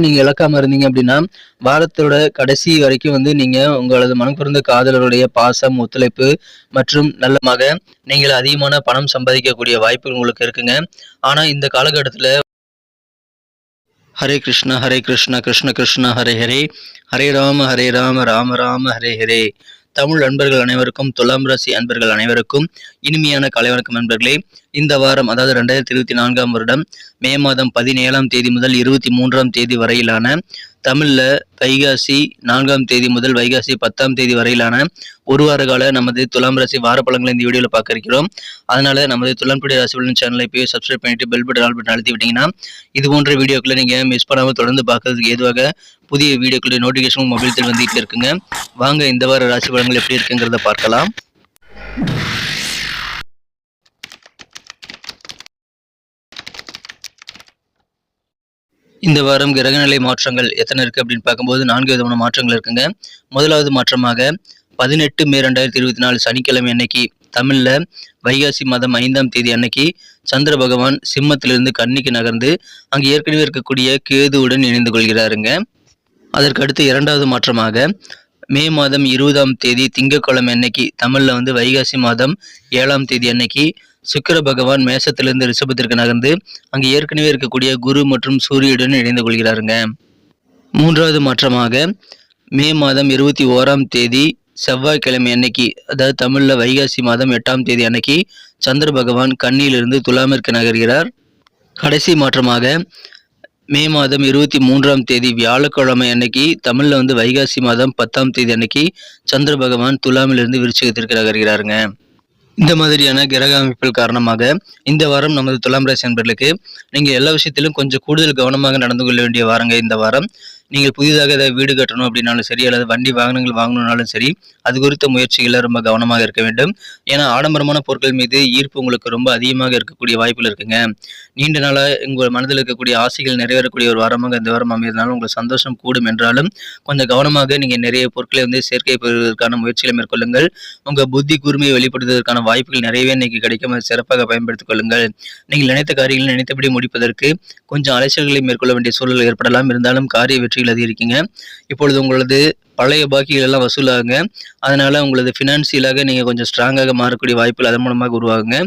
நீங்க இழக்காம இருந்தீங்க அப்படின்னா வாரத்தோட கடைசி வரைக்கும் வந்து நீங்க உங்களது மனம் காதலருடைய பாசம் ஒத்துழைப்பு மற்றும் நல்லமாக நீங்கள் அதிகமான பணம் சம்பாதிக்கக்கூடிய வாய்ப்பு உங்களுக்கு இருக்குங்க. ஆனா இந்த காலகட்டத்துல ஹரே கிருஷ்ணா ஹரே கிருஷ்ணா கிருஷ்ண கிருஷ்ணா ஹரே ஹரே. ஹரே ராம ஹரே ராம ராம ராம ஹரே ஹரே. தமிழ் அன்பர்கள் அனைவருக்கும் துலாம் ராசி அன்பர்கள் அனைவருக்கும் இனிமையான காலை வணக்கம் நண்பர்களே. இந்த வாரம் அதாவது ரெண்டாயிரத்தி இருபத்தி நான்காம் வருடம் மே மாதம் பதினேழாம் தேதி முதல் இருபத்தி மூன்றாம் தேதி வரையிலான தமிழில் வைகாசி நான்காம் தேதி முதல் வைகாசி பத்தாம் தேதி வரையிலான ஒரு வார கால நமது துலாம் ராசி வார இந்த வீடியோவில் பார்க்க இருக்கிறோம் அதனால நமது துலாம் டுடே ராசி பலன் சேனலை போய் சப்ஸ்கிரைப் பண்ணிட்டு பெல் பட்டன் ஆல் பட்டன் அழுத்தி விட்டீங்கன்னா இது போன்ற வீடியோக்களை நீங்கள் மிஸ் பண்ணாமல் தொடர்ந்து பார்க்கறதுக்கு ஏதுவாக புதிய வீடியோக்களுடைய நோட்டிஃபிகேஷன் மொபைல் வந்துகிட்டு இருக்குங்க. வாங்க இந்த வார ராசி பலன்கள் எப்படி இருக்குங்கிறத பார்க்கலாம். இந்த வாரம் கிரகநிலை மாற்றங்கள் எத்தனை இருக்கு அப்படின்னு பார்க்கும்போது நான்கு விதமான மாற்றங்கள் இருக்குங்க. முதலாவது மாற்றமாக பதினெட்டு மே ரெண்டாயிரத்தி இருபத்தி நாலு சனிக்கிழமை அன்னைக்கு தமிழ்ல வைகாசி மாதம் ஐந்தாம் தேதி அன்னைக்கு சந்திர பகவான் சிம்மத்திலிருந்து கன்னிக்கு நகர்ந்து அங்கு ஏற்கனவே இருக்கக்கூடிய கேதுவுடன் இணைந்து கொள்கிறாருங்க. அதற்கு அடுத்து இரண்டாவது மாற்றமாக மே மாதம் இருபதாம் தேதி திங்கட்கிழமை அன்னைக்கு தமிழ்ல வந்து வைகாசி மாதம் ஏழாம் தேதி அன்னைக்கு சுக்கிர பகவான் மேசத்திலிருந்து ரிஷபத்திற்கு நகர்ந்து அங்கு ஏற்கனவே இருக்கக்கூடிய குரு மற்றும் சூரியனுடன் இணைந்து கொள்கிறாருங்க. மூன்றாவது மாற்றமாக மே மாதம் இருபத்தி ஓராம் தேதி செவ்வாய்க்கிழமை அன்னைக்கு அதாவது தமிழில் வைகாசி மாதம் எட்டாம் தேதி அன்னைக்கு சந்திர பகவான் கண்ணியிலிருந்து துலாமிற்கு நகர்கிறார். கடைசி மாற்றமாக மே மாதம் இருபத்தி மூன்றாம் தேதி வியாழக்கிழமை அன்னைக்கு தமிழில் வந்து வைகாசி மாதம் பத்தாம் தேதி அன்னைக்கு சந்திர பகவான் துலாமிலிருந்து விருச்சிகத்திற்கு நகர்கிறாருங்க. இந்த மாதிரியான கிரக அமைப்புகள் காரணமாக இந்த வாரம் நமது துலாம் ராசி நண்பர்களுக்கு நீங்க எல்லா விஷயத்திலும் கொஞ்சம் கூடுதல் கவனமாக நடந்து கொள்ள வேண்டிய வாரங்க இந்த வாரம். நீங்கள் புதிதாக ஏதாவது வீடு கட்டணும் அப்படின்னாலும் சரி அல்லது வண்டி வாகனங்கள் வாங்கணும்னாலும் சரி அது குறித்த முயற்சிகளில் ரொம்ப கவனமாக இருக்க வேண்டும். ஏன்னா ஆடம்பரமான பொருட்கள் மீது ஈர்ப்பு உங்களுக்கு ரொம்ப அதிகமாக இருக்கக்கூடிய வாய்ப்புகள் இருக்குங்க. நீண்ட நாளாக உங்கள் மனதில் இருக்கக்கூடிய ஆசைகள் நிறைவேறக்கூடிய ஒரு வாரமாக இந்த வாரம் அமையறதுனால உங்களுக்கு சந்தோஷம் கூடும் என்றாலும் கொஞ்சம் கவனமாக நீங்கள் நிறைய பொருட்களை வந்து சேர்க்கை பெறுவதற்கான முயற்சிகளை மேற்கொள்ளுங்கள். உங்கள் புத்தி கூர்மையை வெளிப்படுத்துவதற்கான வாய்ப்புகள் நிறையவே இன்னைக்கு கிடைக்கும் அதை சிறப்பாக பயன்படுத்திக் கொள்ளுங்கள். நீங்கள் நினைத்த காரியங்களை நினைத்தபடி முடிப்பதற்கு கொஞ்சம் அலைச்சல்களை மேற்கொள்ள வேண்டிய சூழல் ஏற்படலாம். இருந்தாலும் காரிய வெற்றிகள் அதிகரிக்குங்க. இப்பொழுது உங்களது பழைய பாக்கிகள் எல்லாம் வசூலாகுங்க. அதனால உங்களது ஃபினான்சியலாக நீங்கள் கொஞ்சம் ஸ்ட்ராங்காக மாறக்கூடிய வாய்ப்புகள் அதன் மூலமாக உருவாகுங்க.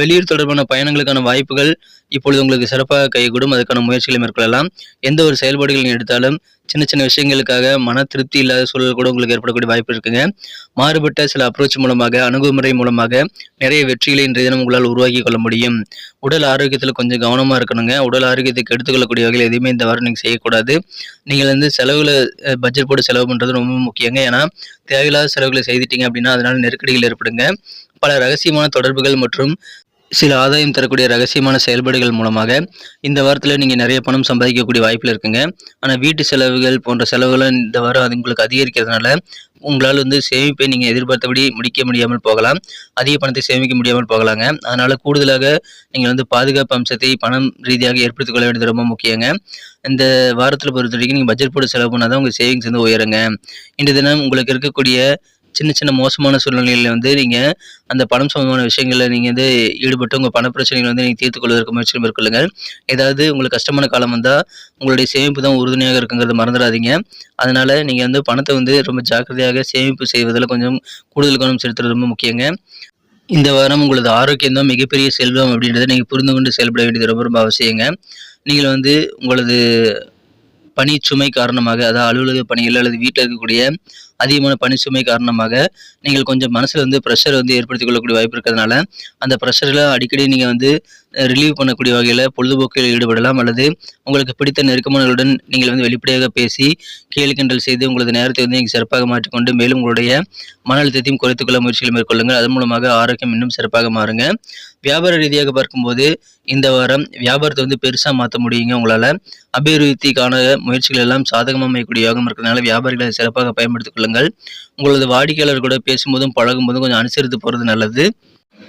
வெளியூர் தொடர்பான பயணங்களுக்கான வாய்ப்புகள் இப்பொழுது உங்களுக்கு சிறப்பாக கைகூடும். அதுக்கான முயற்சிகளை மேற்கொள்ளலாம். எந்த ஒரு செயல்பாடுகள் எடுத்தாலும் சின்ன சின்ன விஷயங்களுக்காக மன திருப்தி இல்லாத சூழல் கூட உங்களுக்கு ஏற்படக்கூடிய வாய்ப்பு இருக்குங்க. மாறுபட்ட சில அப்ரோச் மூலமாக அணுகுமுறை மூலமாக நிறைய வெற்றிகளை இன்றைய தினம் உங்களால் உருவாக்கி கொள்ள முடியும். உடல் ஆரோக்கியத்தில் கொஞ்சம் கவனமாக இருக்கணுங்க. உடல் ஆரோக்கியத்துக்கு எடுத்துக்கொள்ளக்கூடிய வகையில் எதுவுமே இந்த வாரம் நீங்கள் செய்யக்கூடாது. நீங்கள் வந்து செலவில் பட்ஜெட் போட்டு செலவு பண்ணுறது ரொம்ப முக்கியங்க. ஏன்னா தேவையில்லாத செலவுகளை செய்துட்டீங்க அப்படின்னா அதனால நெருக்கடிகள் ஏற்படுங்க. பல ரகசியமான தொடர்புகள் மற்றும் சில ஆதாயம் தரக்கூடிய ரகசியமான செயல்பாடுகள் மூலமாக இந்த வாரத்தில் நீங்கள் நிறைய பணம் சம்பாதிக்கக்கூடிய வாய்ப்பில் இருக்குங்க. ஆனால் வீட்டு செலவுகள் போன்ற செலவுகளும் இந்த வாரம் அது உங்களுக்கு அதிகரிக்கிறதுனால உங்களால் வந்து சேமிப்பை நீங்கள் எதிர்பார்த்தபடி முடிக்க முடியாமல் போகலாம். அதிக பணத்தை சேமிக்க முடியாமல் போகலாங்க. அதனால் கூடுதலாக நீங்கள் வந்து பாதுகாப்பு அம்சத்தை பணம் ரீதியாக ஏற்படுத்திக் கொள்ள வேண்டியது ரொம்ப முக்கியங்க. இந்த வாரத்தில் பொறுத்த வரைக்கும் நீங்கள் பட்ஜெட் போட்டு செலவு பண்ணால் தான் உங்கள் சேவிங்ஸ் வந்து உயருங்க. இன்றைய தினம் உங்களுக்கு இருக்கக்கூடிய சின்ன சின்ன மோசமான சூழ்நிலையில் வந்து நீங்கள் அந்த பணம் சம்பந்தமான விஷயங்களில் நீங்கள் வந்து ஈடுபட்டு உங்கள் பண பிரச்சனைகளை வந்து நீங்கள் தீர்த்து கொள்வதற்கு முயற்சி மேற்கொள்ளுங்கள். ஏதாவது உங்களுக்கு கஷ்டமான காலம் வந்தால் உங்களுடைய சேமிப்பு தான் உறுதுணையாக இருக்குங்கிறத மறந்துடாதீங்க. அதனால் நீங்கள் வந்து பணத்தை வந்து ரொம்ப ஜாக்கிரதையாக சேமிப்பு செய்வதில் கொஞ்சம் கூடுதல் கவனம் செலுத்துறது ரொம்ப முக்கியங்க. இந்த வாரம் உங்களது ஆரோக்கியம் தான் மிகப்பெரிய செல்வம் அப்படின்றத நீங்கள் புரிந்து கொண்டு செயல்பட வேண்டியது ரொம்ப ரொம்ப அவசியங்க. நீங்கள் வந்து உங்களது பணிச்சுமை காரணமாக அதாவது அலுவலக பணிகள் அல்லது வீட்டில் இருக்கக்கூடிய அதிகமான பணிச்சுமை காரணமாக நீங்கள் கொஞ்சம் மனசில் வந்து ப்ரெஷர் வந்து ஏற்படுத்திக் கொள்ளக்கூடிய வாய்ப்பு இருக்கிறதுனால அந்த ப்ரெஷரில் அடிக்கடி நீங்கள் வந்து ரிலீவ் பண்ணக்கூடிய வகையில் பொழுதுபோக்கில் ஈடுபடலாம் அல்லது உங்களுக்கு பிடித்த நெருக்கமானவர்களுடன் நீங்கள் வந்து வெளிப்படையாக பேசி கேலி கிண்டல் செய்து உங்களது நேரத்தை வந்து நீங்கள் சிறப்பாக மாற்றிக்கொண்டு மேலும் உங்களுடைய மன அழுத்தத்தையும் குறைத்துக்கொள்ள முயற்சிகள் மேற்கொள்ளுங்கள். அதன் மூலமாக ஆரோக்கியம் இன்னும் சிறப்பாக மாறுங்க. வியாபார ரீதியாக பார்க்கும்போது இந்த வாரம் வியாபாரத்தை வந்து பெருசாக மாற்ற முடியுங்க உங்களால். அபிவிருத்திக்கான முயற்சிகள் எல்லாம் சாதகமாக அமையக்கூடிய யோகம் இருக்கிறதுனால வியாபாரிகளை சிறப்பாக பயன்படுத்திக் கொள்ளுங்கள். உங்களது வாடிக்கையாளர் கூட பேசும்போதும் பழகும்போதும் கொஞ்சம் அனுசரித்து போகிறது நல்லது.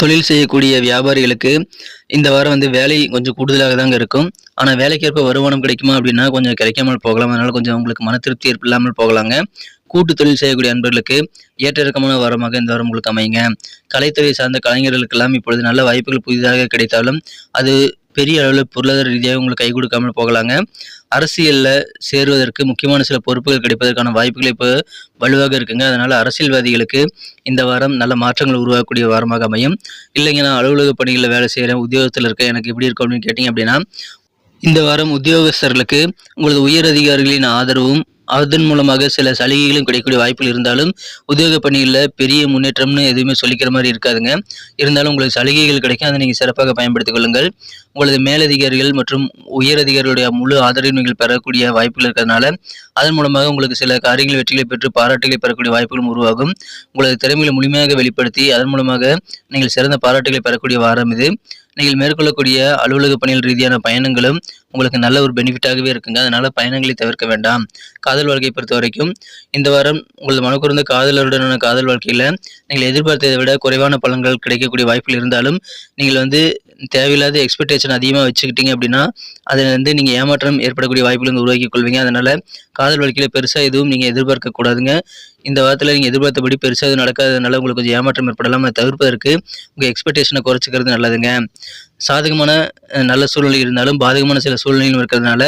தொழில் செய்யக்கூடிய வியாபாரிகளுக்கு இந்த வாரம் வந்து வேலை கொஞ்சம் கூடுதலாக தாங்க இருக்கும். ஆனால் வேலைக்கேற்ப வருமானம் கிடைக்குமா அப்படின்னா கொஞ்சம் கிடைக்காமல் போகலாம். அதனால் கொஞ்சம் உங்களுக்கு மன திருப்தி இல்லாமல் போகலாங்க. கூட்டு தொழில் செய்யக்கூடிய அன்பர்களுக்கு ஏற்ற இறக்கமான வாரமாக இந்த வாரம் உங்களுக்கு அமையுங்க. கலைத்துறை சார்ந்த கலைஞர்களுக்கெல்லாம் இப்பொழுது நல்ல வாய்ப்புகள் புதிதாக கிடைத்தாலும் அது பெரிய அளவில் பொருளாதார ரீதியாக உங்களுக்கு கை கொடுக்காமல் போகலாங்க. அரசியலில் சேருவதற்கு முக்கியமான சில பொறுப்புகள் கிடைப்பதற்கான வாய்ப்புகள் இப்போ வலுவாக இருக்குங்க. அதனால் அரசியல்வாதிகளுக்கு இந்த வாரம் நல்ல மாற்றங்கள் உருவாகக்கூடிய வாரமாக அமையும். இல்லைங்க நான் அலுவலக பணிகளில் வேலை செய்கிறேன் உத்தியோகத்தில் இருக்கேன் எனக்கு எப்படி இருக்கும் அப்படின்னு கேட்டிங்க அப்படின்னா இந்த வாரம் உத்தியோகஸ்தர்களுக்கு உங்களது உயர் அதிகாரிகளின் ஆதரவும் அதன் மூலமாக சில சலுகைகளும் கிடைக்கக்கூடிய வாய்ப்புகள் இருந்தாலும் உத்தியோக பணிகளில் பெரிய முன்னேற்றம்னு எதுவுமே சொல்லிக்கிற மாதிரி இருக்காதுங்க. இருந்தாலும் உங்களுக்கு சலுகைகள் கிடைக்கும். அதை நீங்கள் சிறப்பாக பயன்படுத்திக் கொள்ளுங்கள். உங்களது மேலதிகாரிகள் மற்றும் உயர் அதிகாரிகளுடைய முழு ஆதரவை நீங்கள் பெறக்கூடிய வாய்ப்புகள் இருக்கிறதுனால அதன் மூலமாக உங்களுக்கு சில காரியங்கள் வெற்றிகளை பெற்று பாராட்டுகளை பெறக்கூடிய வாய்ப்புகளும் உருவாகும். உங்களது திறமைகளை முழுமையாக வெளிப்படுத்தி அதன் மூலமாக நீங்கள் சிறந்த பாராட்டுகளை பெறக்கூடிய வாரம் இது. நீங்கள் மேற்கொள்ளக்கூடிய அலுவலக பணிகள் ரீதியான பயணங்களும் உங்களுக்கு நல்ல ஒரு பெனிஃபிட்டாகவே இருக்குங்க. அதனால பயணங்களை தவிர்க்க வேண்டாம். காதல் வாழ்க்கையை பொறுத்த வரைக்கும் இந்த வாரம் உங்களது மனக்குறந்த காதலருடனான காதல் வாழ்க்கையில் நீங்கள் எதிர்பார்த்ததை விட குறைவான பலன்கள் கிடைக்கக்கூடிய வாய்ப்புகள் இருந்தாலும் நீங்கள் வந்து தேவையில்லாத எக்ஸ்பெக்டேஷன் அதிகமாக வச்சுக்கிட்டீங்க அப்படின்னா அதில் வந்து நீங்கள் ஏமாற்றம் ஏற்படக்கூடிய வாய்ப்புகள் வந்து உருவாக்கி கொள்வீங்க. அதனால் காதல் வாழ்க்கையில் பெருசாக எதுவும் நீங்கள் எதிர்பார்க்க கூடாதுங்க. இந்த வாரத்தில் நீங்கள் எதிர்பார்த்தபடி பெருசாக எதுவும் நடக்காததுனால உங்களுக்கு கொஞ்சம் ஏமாற்றம் ஏற்படலாம் அதை தவிர்ப்பதற்கு உங்கள் எக்ஸ்பெக்டேஷனை குறைச்சிக்கிறது நல்லதுங்க. சாதகமான நல்ல சூழ்நிலை இருந்தாலும் பாதகமான சில சூழ்நிலையும் இருக்கிறதுனால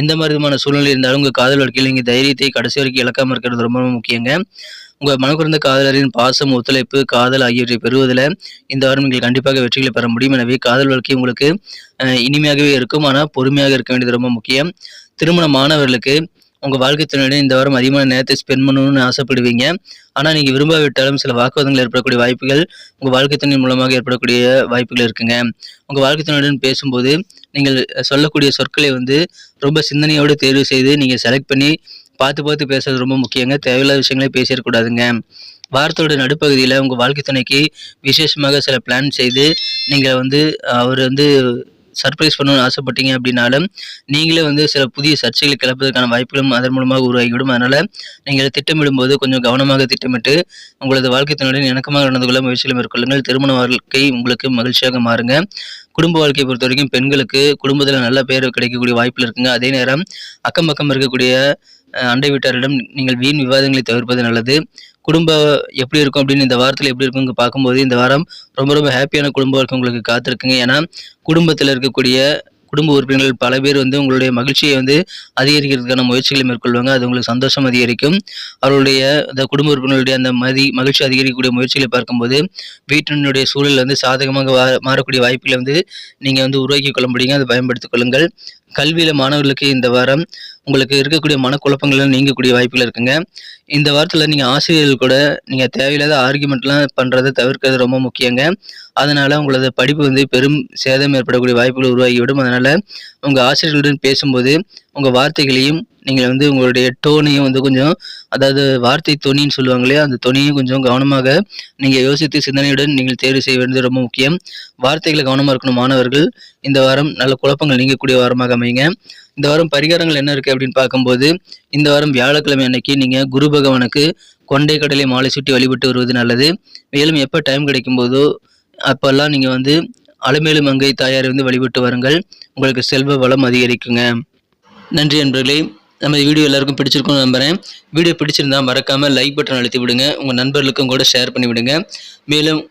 எந்த மாதிரி விதமான சூழ்நிலை இருந்தாலும் உங்கள் காதல் வாழ்க்கையில் நீங்கள் தைரியத்தை கடைசி வரைக்கும் இழக்காமல் இருக்கிறது ரொம்ப ரொம்ப முக்கியங்க உங்கள் மனக்குறந்த காதலரின் பாசம் ஒத்துழைப்பு காதல் ஆகியவற்றை பெறுவதில் இந்த வாரம் நீங்கள் கண்டிப்பாக வெற்றிகளை பெற முடியும். எனவே காதல் வாழ்க்கை உங்களுக்கு இனிமையாகவே இருக்கும். ஆனால் பொறுமையாக இருக்க வேண்டியது ரொம்ப முக்கியம். திருமணமானவர்களுக்கு உங்கள் வாழ்க்கை துணையுடன் இந்த வாரம் அதிகமான நேரத்தை ஸ்பெண்ட் பண்ணணும்னு ஆசைப்படுவீங்க. ஆனால் நீங்கள் விரும்பாவிட்டாலும் சில வாக்குவாதங்கள் ஏற்படக்கூடிய வாய்ப்புகள் உங்கள் வாழ்க்கை துணை மூலமாக ஏற்படக்கூடிய வாய்ப்புகள் இருக்குங்க. உங்கள் வாழ்க்கை துணையுடன் பேசும்போது நீங்கள் சொல்லக்கூடிய சொற்களை வந்து ரொம்ப சிந்தனையோடு தேர்வு செய்து நீங்கள் செலக்ட் பண்ணி பார்த்து பார்த்து பேசுறது ரொம்ப முக்கியங்க. தேவையில்லாத விஷயங்களே பேசிடக்கூடாதுங்க. வாரத்தோட நடுப்பகுதியில் உங்கள் வாழ்க்கை துணைக்கு விசேஷமாக சில பிளான் செய்து நீங்கள் வந்து அவர் வந்து சர்ப்ரைஸ் பண்ணணும்னு ஆசைப்பட்டீங்க அப்படின்னாலும் நீங்களே வந்து சில புதிய சர்ச்சைகளை கிளப்பதற்கான வாய்ப்புகளும் அதன் மூலமாக உருவாகிவிடும். அதனால் நீங்கள் திட்டமிடும்போது கொஞ்சம் கவனமாக திட்டமிட்டு உங்களது வாழ்க்கை துணையுடன் இணக்கமாக நடந்து கொள்ள முயற்சிகளை மேற்கொள்ளுங்கள். திருமண வாழ்க்கை உங்களுக்கு மகிழ்ச்சியாக மாறுங்க. குடும்ப வாழ்க்கையை பொறுத்த வரைக்கும் பெண்களுக்கு குடும்பத்தில் நல்ல பெயர் கிடைக்கக்கூடிய வாய்ப்பில் இருக்குங்க. அதே நேரம் அக்கம் பக்கம் இருக்கக்கூடிய அண்டை வீட்டாரிடம் நீங்கள் வீண் விவாதங்களை தவிர்ப்பது நல்லது. குடும்பம் எப்படி இருக்கும் அப்படின்னு இந்த வாரத்தில் எப்படி இருக்குங்க பார்க்கும்போது இந்த வாரம் ரொம்ப ரொம்ப ஹாப்பியான குடும்ப வாழ்க்கை உங்களுக்கு காத்திருக்குங்க. ஏன்னா குடும்பத்தில் இருக்கக்கூடிய குடும்ப உறுப்பினர்கள் பல பேர் வந்து உங்களுடைய மகிழ்ச்சியை வந்து அதிகரிக்கிறதுக்கான முயற்சிகளை மேற்கொள்வாங்க. அது உங்களுக்கு சந்தோஷம் அதிகரிக்கும். அவருடைய அந்த குடும்ப உறுப்பினர்களுடைய அந்த மதி மகிழ்ச்சி அதிகரிக்கக்கூடிய முயற்சிகளை பார்க்கும்போது வீட்டினுடைய சூழல் வந்து சாதகமாக மாறக்கூடிய வாய்ப்புகளை வந்து நீங்கள் வந்து உருவாக்கி கொள்ள முடியுங்க. அதை பயன்படுத்திக் கொள்ளுங்கள். கல்வியில் மாணவர்களுக்கு இந்த வாரம் உங்களுக்கு இருக்கக்கூடிய மனக்குழப்பங்கள் நீங்கக்கூடிய வாய்ப்புகள் இருக்குங்க. இந்த வாரத்தில் நீங்கள் ஆசிரியர்கள் கூட நீங்கள் தேவையில்லாத ஆர்குமெண்ட்லாம் பண்ணுறதை தவிர்க்கிறது ரொம்ப முக்கியங்க. அதனால் உங்களது படிப்பு வந்து பெரும் சேதம் ஏற்படக்கூடிய வாய்ப்புகள் உருவாகிவிடும். அதனால் உங்கள் ஆசிரியர்களுடன் பேசும்போது உங்கள் வார்த்தைகளையும் நீங்கள் வந்து உங்களுடைய டோனையும் வந்து கொஞ்சம் அதாவது வார்த்தை தொனின்னு சொல்லுவாங்க இல்லையா அந்த தொனியும் கொஞ்சம் கவனமாக நீங்கள் யோசித்து சிந்தனையுடன் நீங்கள் தேர்வு செய்ய வேண்டியது ரொம்ப முக்கியம். வார்த்தைகளை கவனமாக இருக்கணும் மாணவர்கள். இந்த வாரம் நல்ல குழப்பங்கள் நீங்கக்கூடிய வாரமாக அமையுங்க. இந்த வாரம் பரிகாரங்கள் என்ன இருக்குது அப்படின்னு பார்க்கும்போது இந்த வாரம் வியாழக்கிழமை அன்னைக்கு நீங்கள் குரு பகவானுக்கு கொண்டை கடலை மாலை சுட்டி வழிபட்டு வருவது நல்லது. மேலும் எப்போ டைம் கிடைக்கும் போதோ அப்போல்லாம் நீங்கள் வந்து அலமேலு மங்கை தாயாரை வந்து வழிபட்டு வாருங்கள். உங்களுக்கு செல்வ வளம் அதிகரிக்குங்க. நன்றி நண்பர்களே. நம்ம வீடியோ எல்லாருக்கும் பிடிச்சிருக்கும்னு நம்புகிறேன் வீடியோ பிடிச்சிருந்தா மறக்காமல் லைக் பட்டன் அழுத்தி விடுங்க. உங்கள் நண்பர்களுக்கும் கூட ஷேர் பண்ணி விடுங்க. மேலும்